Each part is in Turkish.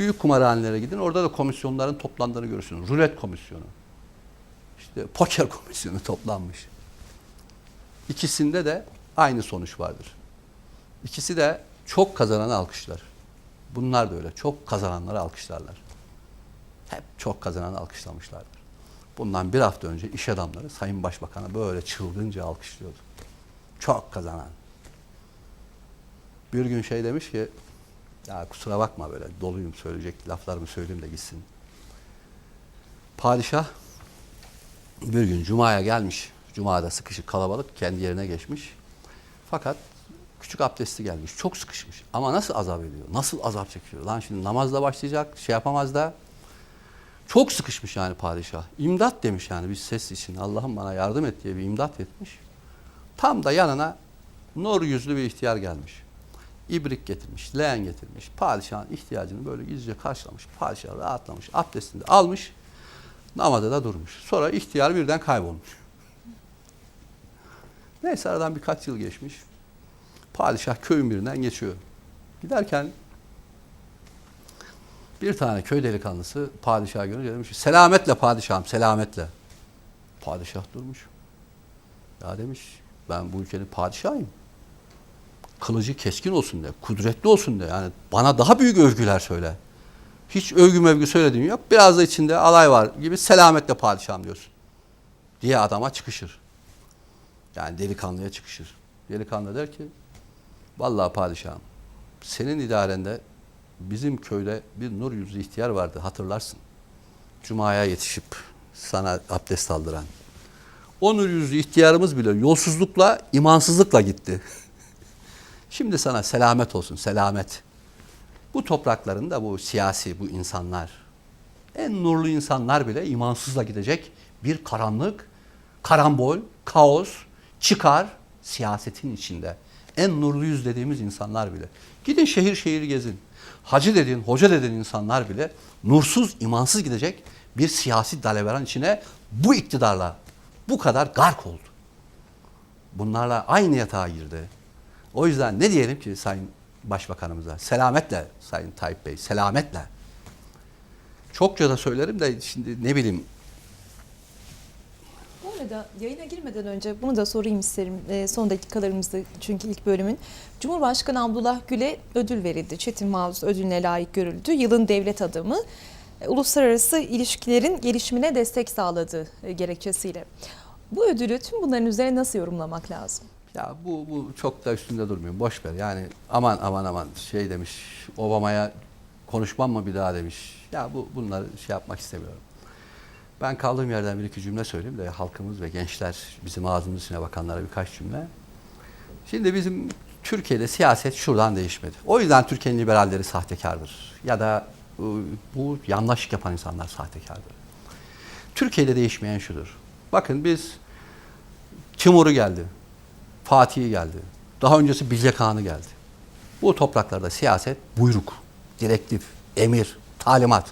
Büyük kumarhanelere gidin. Orada da komisyonların toplandığını görürsünüz. Rulet komisyonu. İşte poker komisyonu toplanmış. İkisinde de aynı sonuç vardır. İkisi de çok kazananı alkışlar. Bunlar da öyle. Çok kazananları alkışlarlar. Hep çok kazananı alkışlamışlardır. Bundan bir hafta önce iş adamları Sayın Başbakan'a böyle çılgınca alkışlıyordu. Çok kazanan. Bir gün şey demiş ki ya kusura bakma böyle doluyum söyleyecek laflarımı söyleyeyim de gitsin. Padişah bir gün Cuma'ya gelmiş. Cuma'da sıkışık kalabalık kendi yerine geçmiş. Fakat küçük abdesti gelmiş. Çok sıkışmış. Ama nasıl azap ediyor? Nasıl azap çekiyor? Lan şimdi namazla başlayacak. Şey yapamaz da. Çok sıkışmış yani padişah. İmdat demiş yani bir ses için. Allah'ım bana yardım et diye bir imdat etmiş. Tam da yanına nur yüzlü bir ihtiyar gelmiş. İbrik getirmiş, leğen getirmiş. Padişahın ihtiyacını böyle gizlice karşılamış. Padişah rahatlamış. Abdestini de almış. Namaza da durmuş. Sonra ihtiyar birden kaybolmuş. Neyse aradan birkaç yıl geçmiş. Padişah köyün birinden geçiyor. Giderken bir tane köy delikanlısı padişahı görünce demiş selametle padişahım selametle. Padişah durmuş. Ya demiş ben bu ülkenin padişahıyım. Kılıcı keskin olsun de, kudretli olsun de. Yani bana daha büyük övgüler söyle. Hiç övgü mevgü söylediğin yok. Biraz da içinde alay var gibi selametle padişahım diyorsun. Diye adama çıkışır. Yani delikanlıya çıkışır. Delikanlı der ki vallahi padişahım senin idarende bizim köyde bir nur yüzlü ihtiyar vardı hatırlarsın. Cuma'ya yetişip sana abdest aldıran. O nur yüzlü ihtiyarımız bile yolsuzlukla, imansızlıkla gitti. Şimdi sana selamet olsun, selamet. Bu topraklarında bu siyasi, bu insanlar, en nurlu insanlar bile imansızla gidecek bir karanlık, karambol, kaos, çıkar siyasetin içinde. En nurlu yüz dediğimiz insanlar bile. Gidin şehir şehir gezin. Hacı dediğin, hoca dediğin insanlar bile nursuz, imansız gidecek bir siyasi daleveran içine bu iktidarla bu kadar gark oldu. Bunlarla aynı yatağa girdi. O yüzden ne diyelim ki Sayın Başbakanımıza? Selametle Sayın Tayyip Bey, selametle. Çokça da söylerim de şimdi ne bileyim Bu arada yayına girmeden önce bunu da sorayım isterim e, son dakikalarımızda çünkü ilk bölümün. Cumhurbaşkanı Abdullah Gül'e ödül verildi. Çetin Mağuz ödülüne layık görüldü. Yılın devlet adamı e, uluslararası ilişkilerin gelişimine destek sağladığı e, gerekçesiyle. Bu ödülü tüm bunların üzerine nasıl yorumlamak lazım? Ya bu, bu çok da üstünde durmuyorum. Boş ver. Yani aman aman aman şey demiş. Obama'ya konuşmam mı bir daha demiş. Ya bu bunları şey yapmak istemiyorum. Ben kaldığım yerden bir iki cümle söyleyeyim de halkımız ve gençler bizim ağzımız içine bakanlara birkaç cümle. Şimdi bizim Türkiye'de siyaset şuradan değişmedi. O yüzden Türkiye'nin liberalleri sahtekardır. Ya da e, bu yanlışlık yapan insanlar sahtekardır. Türkiye'de değişmeyen şudur. Bakın biz Timur'u geldi. Fatih'i geldi. Daha öncesi Bilge Kağan'ı geldi. Bu topraklarda siyaset buyruk, direktif, emir, talimat.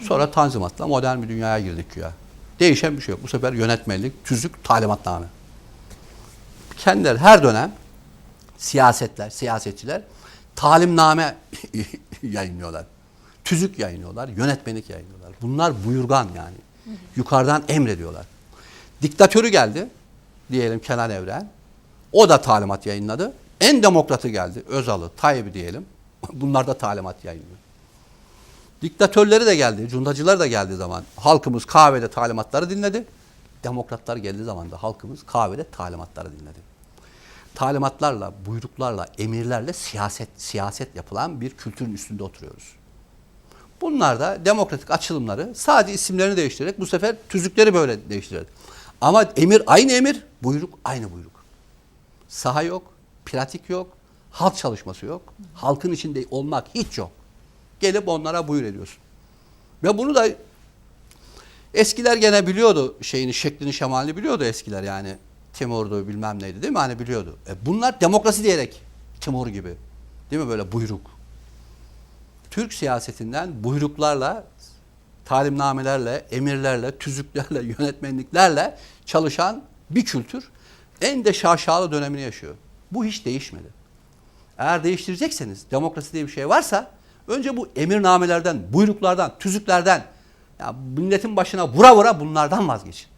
Sonra tanzimatla modern bir dünyaya girdik ya. Değişen bir şey yok. Bu sefer yönetmelik, tüzük, talimatname. Kendileri her dönem siyasetler, siyasetçiler talimname yayınlıyorlar. Tüzük yayınlıyorlar, yönetmelik yayınlıyorlar. Bunlar buyurgan yani. Yukarıdan emrediyorlar. Diktatörü geldi diyelim Kenan Evren. O da talimat yayınladı. En demokratı geldi Özal'ı, Tayyip'i diyelim. Bunlar da talimat yayınlıyor. Diktatörleri de geldi, cundacılar da geldiği zaman halkımız kahvede talimatları dinledi. Demokratlar geldiği zaman da halkımız kahvede talimatları dinledi. Talimatlarla, buyruklarla, emirlerle siyaset siyaset yapılan bir kültürün üstünde oturuyoruz. Bunlar da demokratik açılımları sadece isimlerini değiştirerek bu sefer tüzükleri böyle değiştirerek. Ama emir aynı emir, buyruk aynı buyruk. Saha yok, pratik yok, halk çalışması yok. Halkın içinde olmak hiç yok. Gelip onlara buyur ediyorsun. Ve bunu da eskiler gene biliyordu şeyini, şeklini, şemalini biliyordu eskiler yani. Timur'du bilmem neydi değil mi? Hani biliyordu. E bunlar demokrasi diyerek Timur gibi. Değil mi böyle buyruk. Türk siyasetinden buyruklarla, talimnamelerle, emirlerle, tüzüklerle, yönetmenliklerle çalışan bir kültür en de şaşalı dönemini yaşıyor. Bu hiç değişmedi. Eğer değiştirecekseniz, demokrasi diye bir şey varsa Önce bu emirnamelerden, buyruklardan, tüzüklerden, ya milletin başına vura vura bunlardan vazgeçin.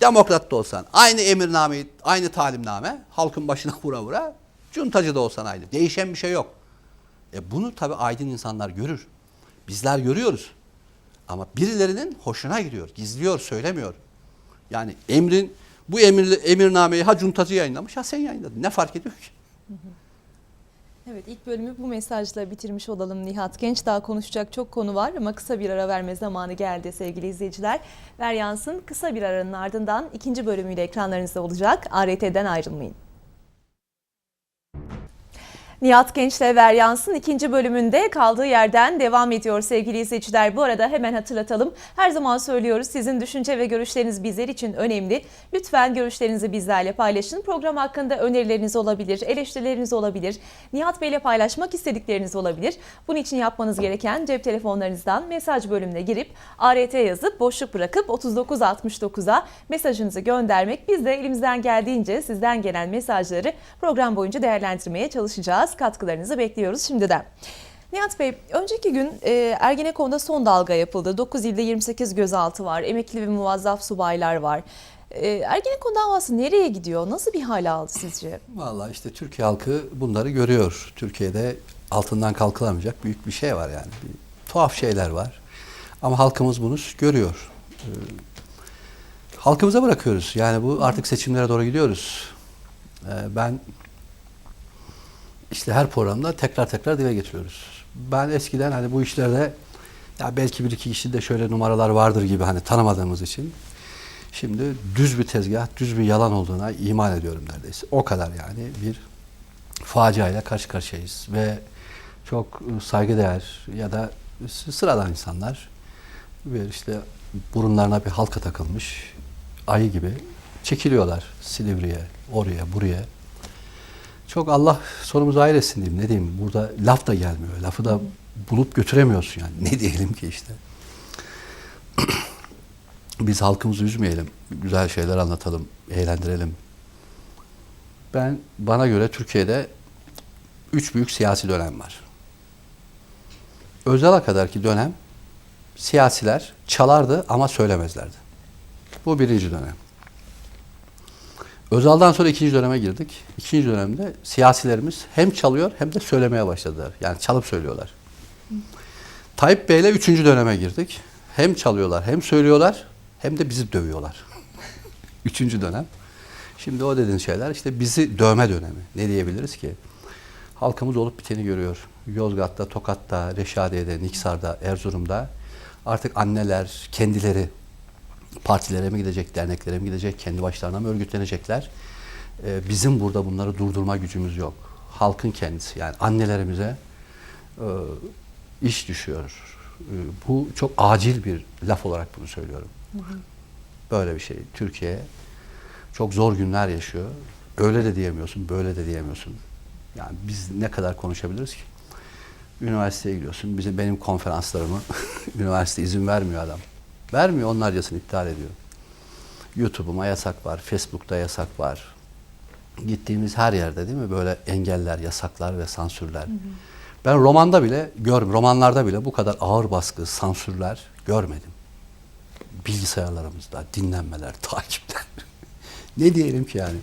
Demokrat da olsan aynı emirname, aynı talimname halkın başına vura vura cuntacı da olsan aynı. Değişen bir şey yok. E bunu tabii aydın insanlar görür. Bizler görüyoruz. Ama birilerinin hoşuna gidiyor. Gizliyor, söylemiyor. Yani emrin bu emir, emirnameyi ha cuntacı yayınlamış ha sen yayınladın. Ne fark ediyor ki? Evet ilk bölümü bu mesajla bitirmiş olalım Nihat Genç. Daha konuşacak çok konu var ama kısa bir ara verme zamanı geldi sevgili izleyiciler. Veryans'ın kısa bir aranın ardından ikinci bölümüyle ekranlarınızda olacak. ART'den ayrılmayın. Nihat Genç'le Veryans'ın ikinci bölümünde kaldığı yerden devam ediyor sevgili izleyiciler. Bu arada hemen hatırlatalım. Her zaman söylüyoruz sizin düşünce ve görüşleriniz bizler için önemli. Lütfen görüşlerinizi bizlerle paylaşın. Program hakkında önerileriniz olabilir, eleştirileriniz olabilir. Nihat Bey'le paylaşmak istedikleriniz olabilir. Bunun için yapmanız gereken cep telefonlarınızdan mesaj bölümüne girip ART yazıp boşluk bırakıp 3969'a mesajınızı göndermek. Biz de elimizden geldiğince sizden gelen mesajları program boyunca değerlendirmeye çalışacağız. Katkılarınızı bekliyoruz şimdiden. Nihat Bey, önceki gün e, Ergenekon'da son dalga yapıldı. 9 ilde 28 gözaltı var, emekli ve muvazzaf subaylar var. E, Ergenekon davası nereye gidiyor? Nasıl bir hale aldı sizce? Vallahi işte Türkiye halkı bunları görüyor. Türkiye'de altından kalkılamayacak büyük bir şey var yani. Bir, tuhaf şeyler var. Ama halkımız bunu görüyor. Ee, halkımıza bırakıyoruz. Yani bu artık seçimlere doğru gidiyoruz. Ee, ben işte her programda tekrar tekrar dile getiriyoruz. Ben eskiden hani bu işlerde ya belki bir iki kişide şöyle numaralar vardır gibi hani tanımadığımız için Şimdi düz bir tezgah, düz bir yalan olduğuna iman ediyorum neredeyse. O kadar yani bir faciayla karşı karşıyayız ve çok ıı, saygıdeğer ya da sıradan insanlar bir işte burunlarına bir halka takılmış ayı gibi çekiliyorlar Silivri'ye, oraya, buraya. Çok Allah sonumuzu hayretsin diyeyim. Ne diyeyim? Burada laf da gelmiyor. Lafı da bulup götüremiyorsun yani. Ne diyelim ki işte biz halkımızı üzmeyelim, güzel şeyler anlatalım, eğlendirelim. Ben bana göre Türkiye'de üç büyük siyasi dönem var. Özal'a kadarki dönem siyasiler çalardı ama söylemezlerdi. Bu birinci dönem. Özal'dan sonra ikinci döneme girdik. İkinci dönemde siyasilerimiz hem çalıyor hem de söylemeye başladılar. Yani çalıp söylüyorlar. Tayyip Bey'le üçüncü döneme girdik. Hem çalıyorlar hem söylüyorlar hem de bizi dövüyorlar. üçüncü dönem. Şimdi o dediğin şeyler işte bizi dövme dönemi. Ne diyebiliriz ki? Halkımız olup biteni görüyor. Yozgat'ta, Tokat'ta, Reşadiye'de, Niksar'da, Erzurum'da artık anneler kendileri partilere mi gidecek, derneklere mi gidecek, kendi başlarına mı örgütlenecekler? Ee, bizim burada bunları durdurma gücümüz yok. Halkın kendisi yani annelerimize e, iş düşüyor. E, bu çok acil bir laf olarak bunu söylüyorum. Böyle bir şey. Türkiye çok zor günler yaşıyor. Öyle de diyemiyorsun, böyle de diyemiyorsun. Yani biz ne kadar konuşabiliriz ki? Üniversiteye gidiyorsun. Bizim benim konferanslarımı üniversite izin vermiyor adam. Vermiyor, onlarcasını iptal ediyor. YouTube'uma yasak var, Facebook'ta yasak var. Gittiğimiz her yerde değil mi böyle engeller, yasaklar ve sansürler. Ben romanda bile görm, romanlarda bile bu kadar ağır baskı, sansürler görmedim. Bilgisayarlarımızda dinlenmeler, takipler. ne diyelim ki yani?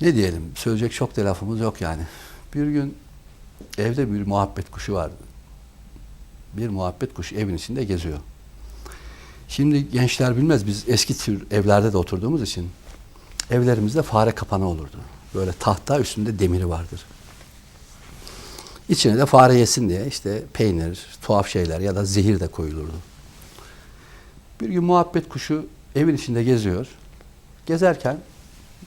Ne diyelim? Söyleyecek çok da lafımız yok yani. Bir gün evde bir muhabbet kuşu vardı. Bir muhabbet kuşu evin içinde geziyor. Şimdi gençler bilmez biz eski tür evlerde de oturduğumuz için evlerimizde fare kapanı olurdu. Böyle tahta üstünde demiri vardır. İçine de fare yesin diye işte peynir, tuhaf şeyler ya da zehir de koyulurdu. Bir gün muhabbet kuşu evin içinde geziyor. Gezerken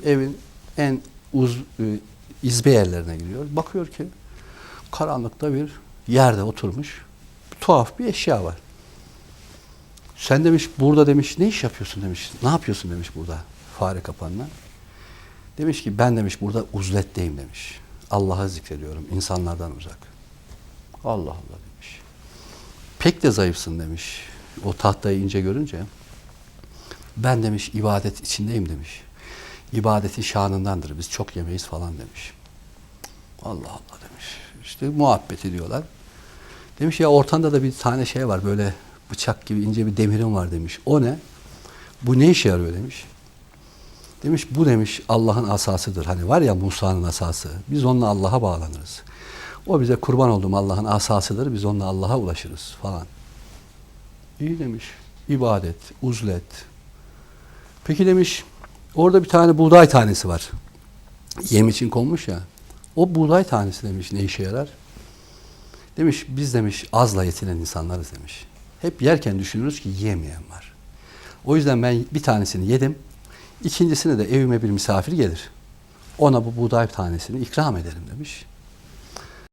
evin en uz, e, izbe yerlerine gidiyor. Bakıyor ki karanlıkta bir yerde oturmuş tuhaf bir eşya var. Sen demiş burada demiş ne iş yapıyorsun demiş. Ne yapıyorsun demiş burada fare kapanına. Demiş ki ben demiş burada uzletteyim demiş. Allah'ı zikrediyorum insanlardan uzak. Allah Allah demiş. Pek de zayıfsın demiş. O tahtayı ince görünce. Ben demiş ibadet içindeyim demiş. İbadetin şanındandır. Biz çok yemeyiz falan demiş. Allah Allah demiş. işte muhabbet ediyorlar. Demiş ya ortanda da bir tane şey var böyle bıçak gibi ince bir demirim var demiş. O ne? Bu ne işe yarıyor demiş. Demiş bu demiş Allah'ın asasıdır. Hani var ya Musa'nın asası. Biz onunla Allah'a bağlanırız. O bize kurban olduğum Allah'ın asasıdır. Biz onunla Allah'a ulaşırız falan. İyi demiş. İbadet, uzlet. Peki demiş orada bir tane buğday tanesi var. Yem için konmuş ya. O buğday tanesi demiş ne işe yarar? Demiş biz demiş azla yetinen insanlarız demiş. Hep yerken düşünürüz ki yemeyen var. O yüzden ben bir tanesini yedim. İkincisini de evime bir misafir gelir. Ona bu buğday tanesini ikram ederim demiş.